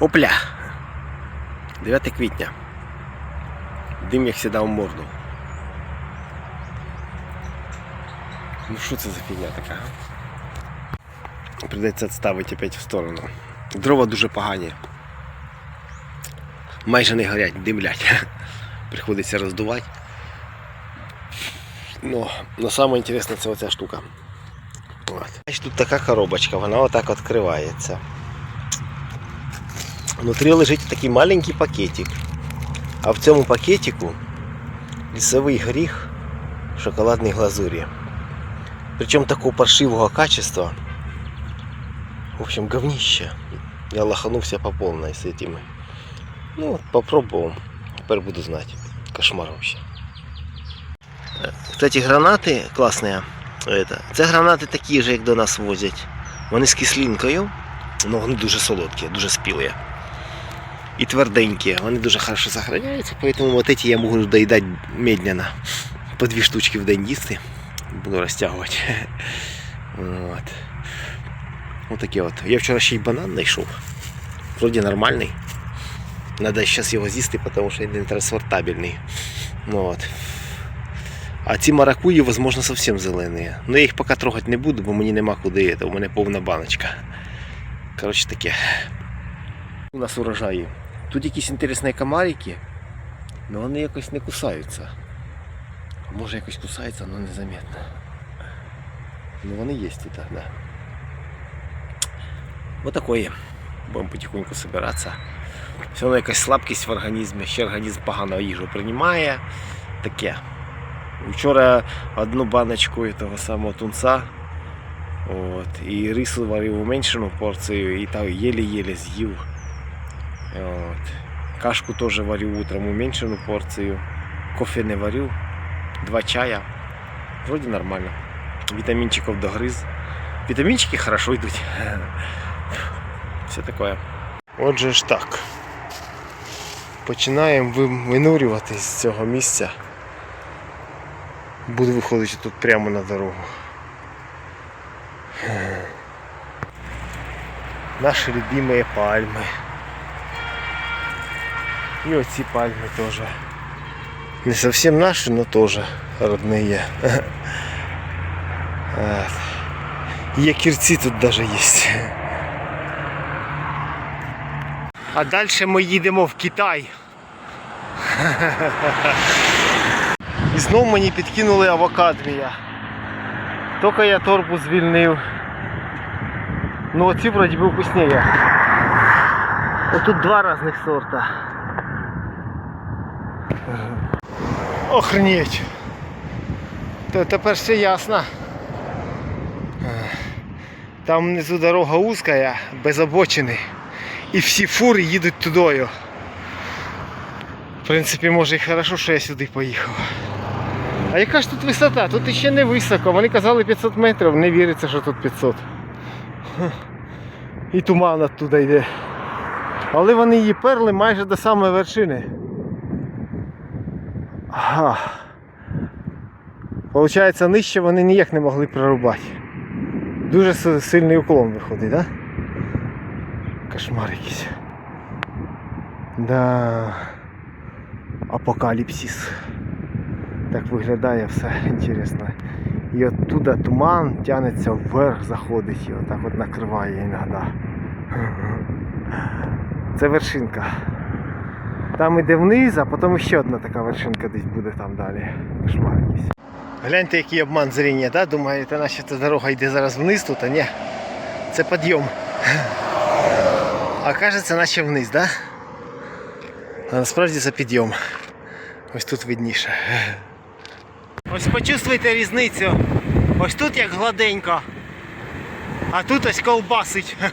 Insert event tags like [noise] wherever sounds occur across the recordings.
Опля. 9 квітня. Дим як сідав морду. Ну що це за фігня така? Придеться відставити опять в сторону. Дрова дуже погані. Майже не горять, димлять. [laughs] Приходиться роздувати. Ну, но саме інтересне це оця штука. От. Тут така коробочка, вона отак відкривається. Внутрі лежить такий маленький пакетик. А в цьому пакетику лісовий горіх в шоколадній глазурі. Причому такого паршивого качества. В общем, говнище. Я лоханувся по полной с этими. Ну, вот попробовал. Теперь буду знать. Кошмар вообще. Е, Кстати, гранати класні. Это. Це гранати такі ж, як до нас возять. Вони з кислинкою, але вони дуже солодкі, дуже спілі. І тверденькі. Вони дуже хорошо сохраняються, поэтому вот эти я можу доїдати медленно. По дві штучки в день їсти. Буду розтягувати. [laughs] Вот. Вот такі от. Я вчора ще й банан знайшов. Вроді нормальний. Надо зараз його з'їсти, тому що він транспортабельний. Ну, от. А ці маракуї, возможно, совсем зелені. Ну я їх поки трогати не буду, бо мені нема куди. У мене повна баночка. Коротше таке. У нас урожаї. Тут якісь інтересні комарики, але вони якось не кусаються. А може якось кусаються, але незаметно. Ну вони є тут, так, да. Вот такое. Будемо потихоньку збиратися. Все одно якась слабкість в організмі, ще організм погано їжу приймає. Таке. Вчора одну баночку того самого тунца. От, і рису варив уменьшену порцію і так єле-єле з'їв. От. Кашку теж варив утром уменьшену порцію. Кофе не варив. Два чая. Вроді нормально. Вітамінчиків догриз. Вітамінчики хорошо йдуть. [laughs] Все таке. Отже ж так. Починаємо ви- винурювати з цього місця. Буду виходити тут прямо на дорогу. Наші любимые пальми. І оці пальми теж. Не совсем наши, но тоже родные. Є кірці тут даже є. А далі ми їдемо в Китай. І знов мені підкинули авокадмія. Тільки я торбу звільнив. Ну оці вроді би вкусніє. Отут два різних сорта. Охренеть. То тепер все ясно. Там внизу дорога узкая, без обочини. І всі фури їдуть тудою. В принципі, може і хорошо, що я сюди поїхав. А яка ж тут висота? Тут іще не високо. Вони казали 500 метрів, не віриться, що тут 500. І туман оттуда йде. Але вони її перли майже до самої вершини. Ага. Получається, нижче вони ніяк не могли прорубати. Дуже сильний уклон виходить, так? Да? Кошмар якийсь. Да. Апокаліпсис. Так виглядає все інтересно. І оттуда туман тянеться вверх, заходить і отак от накриває іноді. Це вершинка. Там іде вниз, а потім ще одна така вершинка десь буде там далі. Кошмар якийсь. Гляньте, який обман зріння, да? Думаєте, наче ця дорога йде зараз вниз тут, а ні. Це підйом. А кажеться, наче вниз, да? А насправді це підйом. Ось тут видніше. Ось почувствуйте різницю. Ось тут як гладенько. А тут ось ковбасить. [laughs]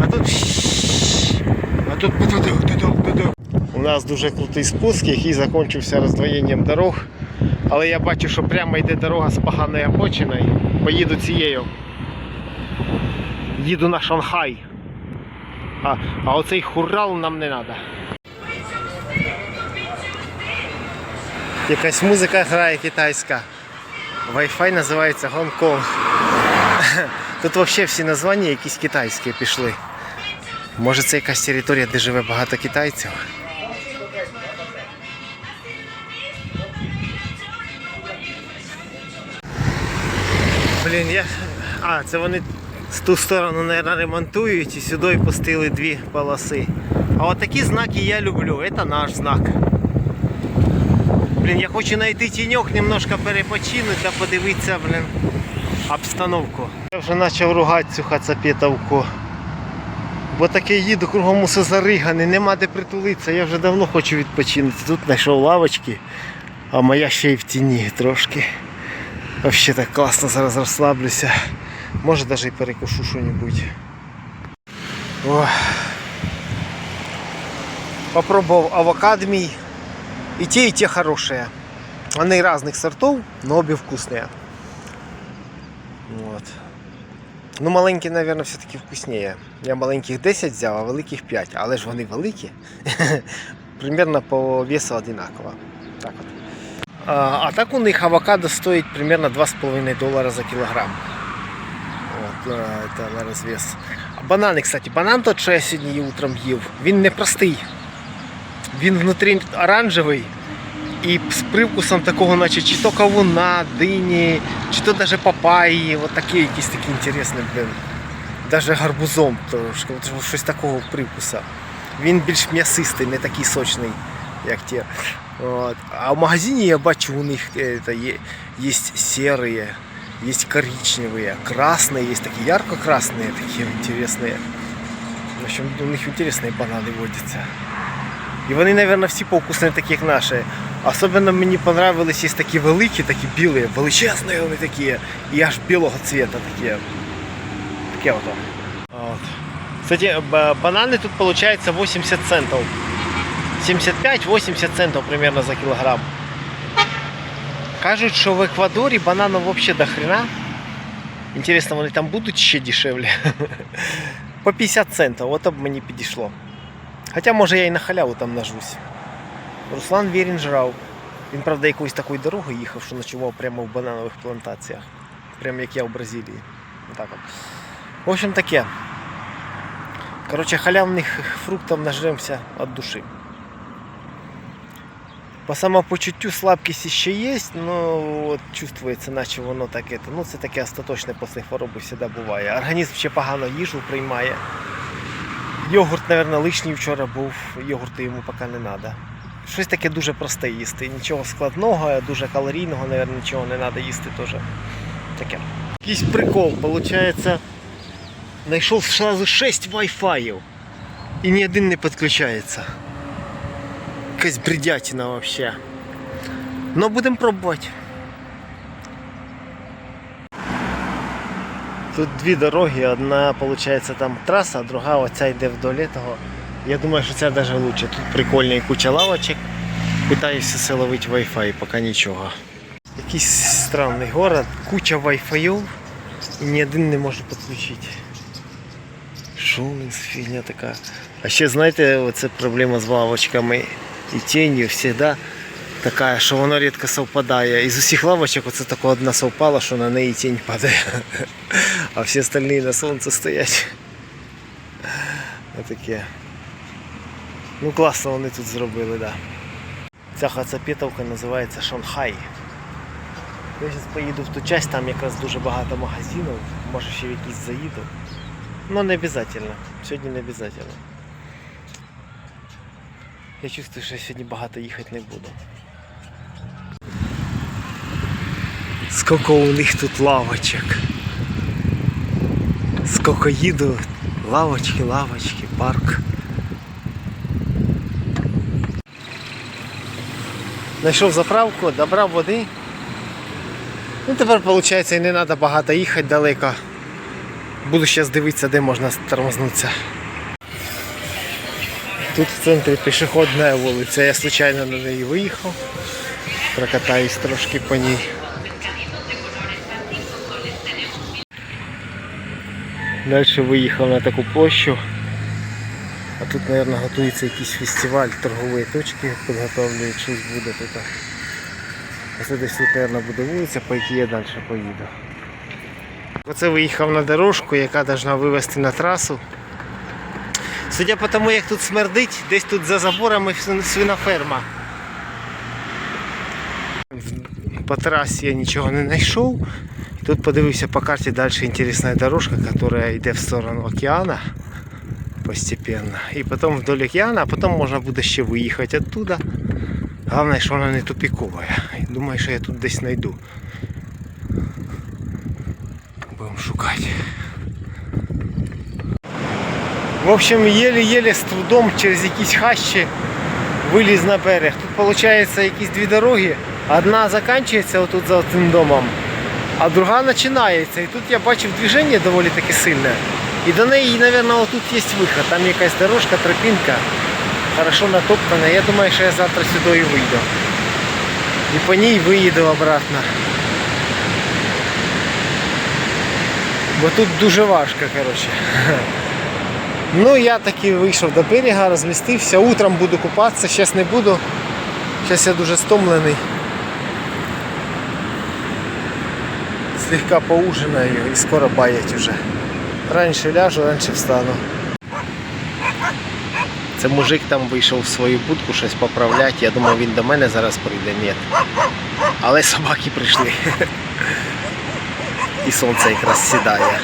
А тут. Тут. У нас дуже крутий спуск, який закінчився роздвоєнням дорог. Але я бачу, що прямо йде дорога з поганою обочиною. Поїду цією. Їду на Шанхай. А, а оцей хурал нам не треба. Якась музика грає китайська. Wi-Fi називається Гонконг. [laughs] Тут взагалі всі названня якісь китайські пішли. Може це якась територія, де живе багато китайців? Блін, я. А, це вони з ту сторону, мабуть, ремонтують і сюди пустили дві полоси. А от такі знаки я люблю. Це наш знак. Блін, я хочу знайти тіньок, немножко перепочинути та подивитися, блін, обстановку. Я вже почав ругати цю хацапетовку. Бо таке їду, кругом усе заригане, нема де притулитися. Я вже давно хочу відпочинути. Тут знайшов лавочки, а моя ще й в тіні трошки. Вообще так класно зараз розслаблюся. Може навіть і перекушу що-небудь. Попробовал авокадо мій. И те, и те хорошие. Они разных сортов, но обе вкусные. Вот. Ну, маленькі, наверное, все-таки вкуснее. Я маленьких 10 взяв, а великих 5. Але ж вони великі. [laughs] примерно по весу одинаково. Так от. А, а так у них авокадо стоит примерно 2,5 доллара за килограмм. Вот, это на развес. А банани, кстати, банан тот, що я сьогодні утром їв, він не простий. Він внутрі оранжевий і з привкусом такого, наче чи то кавуна, дині, чи то навіть папайї, от такі якісь такі інтересні, блин. Даже гарбузом трошки, от щось такого привкуса. Він більш м'ясистий, не такий сочний, як ті. От. А в магазині я бачу, у них это, є, є серые, есть коричневые, красные, есть такие ярко-красные, такие интересные. В общем, у них интересные бананы водятся. І вони, мабуть, всі по вкусу не такі, як наші. Особливо мені понравились є такі великі, такі білі, величезні вони такі, і аж білого цвета такі. Таке ото. От. Кстати, ба- банани тут получается 80 центов. 75-80 центов примерно за килограмм. Кажуть, що в Еквадорі бананів взагалі до хрена. Інтересно, вони там будуть ще дешевле. [laughs] По 50 центів, от б мені підійшло. Хоча може я і на халяву там нажусь. Руслан Вірін жрав. Він, правда, якоюсь такою дорогою їхав, що ночував прямо в бананових плантаціях. Прямо як я в Бразилії. Отак от. В общем таке. Короче, халявних фруктів нажремся від душі. По самопочуттю слабкість ще є, от чувствується, наче воно так это. Ну це таке остаточне після хвороби завжди буває. Організм ще погано їжу приймає. Йогурт, мабуть, лишній вчора був, йогурту йому поки не треба. Щось таке дуже просте їсти. Нічого складного, дуже калорійного, мабуть, нічого не треба їсти теж. Таке. Якийсь прикол, виходить, знайшов сразу 6 Wi-Fi. І ні один не підключається. Якась бредятина вообще. Но будемо пробувати. Тут дві дороги, одна виходить там траса, а друга оця йде вдоль того. Я думаю, що ця навіть лучше. Тут прикольна куча лавочок. Питаюся все ловити Wi-Fi, поки нічого. Якийсь странний город, куча Wi-Fi і ні один не може підключити. Нас фігня така? А ще знаєте, оце проблема з лавочками і тінью завжди така, що воно рідко совпадає. Із усіх лавочок оце така одна совпала, що на неї тінь падає. А всі остальні на сонці стоять. Отаке. Ну класно вони тут зробили, так. Да. Ця хацапетовка називається Шанхай. Я зараз поїду в ту часть, там якраз дуже багато магазинів, може ще в якісь заїду. Ну не обязательно. Сьогодні не обязательно. Я чувствую, що я сьогодні багато їхати не буду. Сколько у них тут лавочок. Сколько їду, лавочки, лавочки, парк. Знайшов заправку, добрав води. Ну тепер виходить і не треба багато їхати далеко. Буду зараз дивитися, де можна тормознутися. Тут в центрі пішохідна вулиця. Я случайно на неї виїхав. Прокатаюсь трошки по ній. Далі виїхав на таку площу. А тут, мабуть, готується якийсь фестиваль торгової точки, підготовлюють, щось буде тут. Це десь тут, мабуть, буде вулиця, по якій я далі поїду. Оце виїхав на дорожку, яка повинна вивести на трасу. Судя по тому, як тут смердить, десь тут за заборами свин- свиноферма. По трасі я нічого не знайшов. Тут подивився по карті далі інтересна дорожка, яка йде в сторону океана постепенно. І потім вдоль океана, а потім можна буде ще виїхати оттуда. Головне, що вона не тупікова. Думаю, що я тут десь знайду. Будемо шукати. В общем, еле-еле з трудом через якісь хащі виліз на берег. Тут виходить якісь дві дороги. Одна закінчується отут за цим домом, а друга починається. І тут я бачив движення доволі таки сильне. І до неї, мабуть, отут є виход. Там якась дорожка, тропінка. Хорошо натоптана. Я думаю, що я завтра сюди і вийду. І по ній виїду обратно. Бо тут дуже важко, коротше. [laughs] Ну, я таки вийшов до берега, розмістився. Утром буду купатися, зараз не буду. Зараз я дуже стомлений. Слегка поужинаю і скоро баять уже. Раніше ляжу, раніше встану. Це мужик там вийшов в свою будку щось поправляти. Я думав, він до мене зараз прийде. Ні. Але собаки прийшли. І сонце якраз сідає.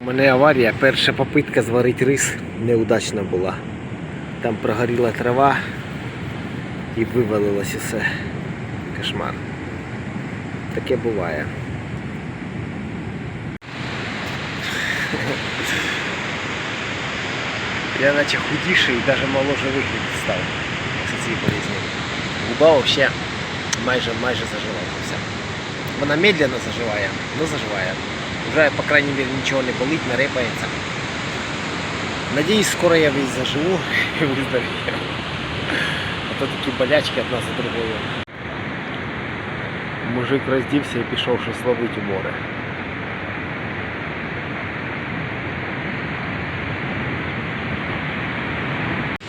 У мене аварія, перша попитка зварити рис неудачна була. Там прогоріла трава і вивалилось усе. Кошмар. Таке буває. Я наче худіший і навіть моложе вигляд став після цієї болезні. Губа взагалі майже, майже зажила вся. Вона медленно заживає, але заживає. Вже, по крайней мере, нічого не болить, не репається. Надіюсь, скоро я весь заживу і виздоровію. А то такі болячки одна за другою. Мужик роздівся і пішов щось ловити у море.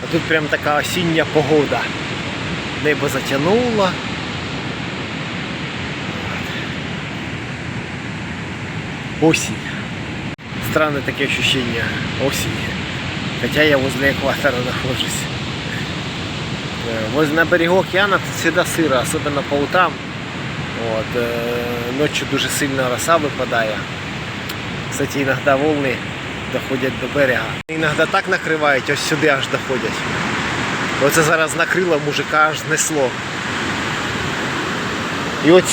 А тут прям така осіння погода. Небо затягнуло. Осень. Странное такие ощущения осени. Хотя я возле экватора нахожусь. Э, Возле на берегу океана тут всегда сыро, особенно по утрам. Вот. э, Ночью дуже сильно роса випадає. Кстати, іноді волни доходять до берега. Іноді так накривають, ось сюди аж доходять. Оце зараз накрило мужика аж знесло. І от,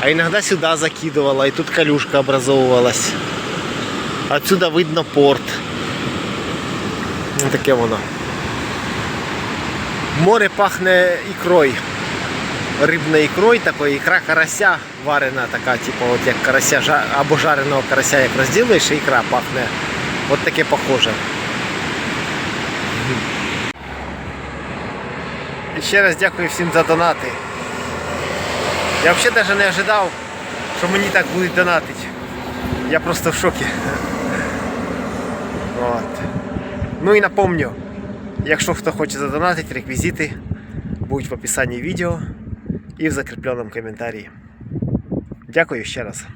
а іноді сюди закидувало, і тут калюшка образовувалась. Отсюда видно порт. Таке воно. Море пахне ікрою. Рибною ікрою, такою ікра карася варена, така, типу, от як карася або жареного карася, як розділиш, і ікра пахне. От таке похоже. І ще раз дякую всім за донати. Я взагалі навіть не ожидав, що мені так будуть донатити. Я просто в шокі. [laughs] От. Ну і напомню, якщо хто хоче задонатити, реквізити будуть в описанні відео і в закріпленому коментарі. Дякую ще раз.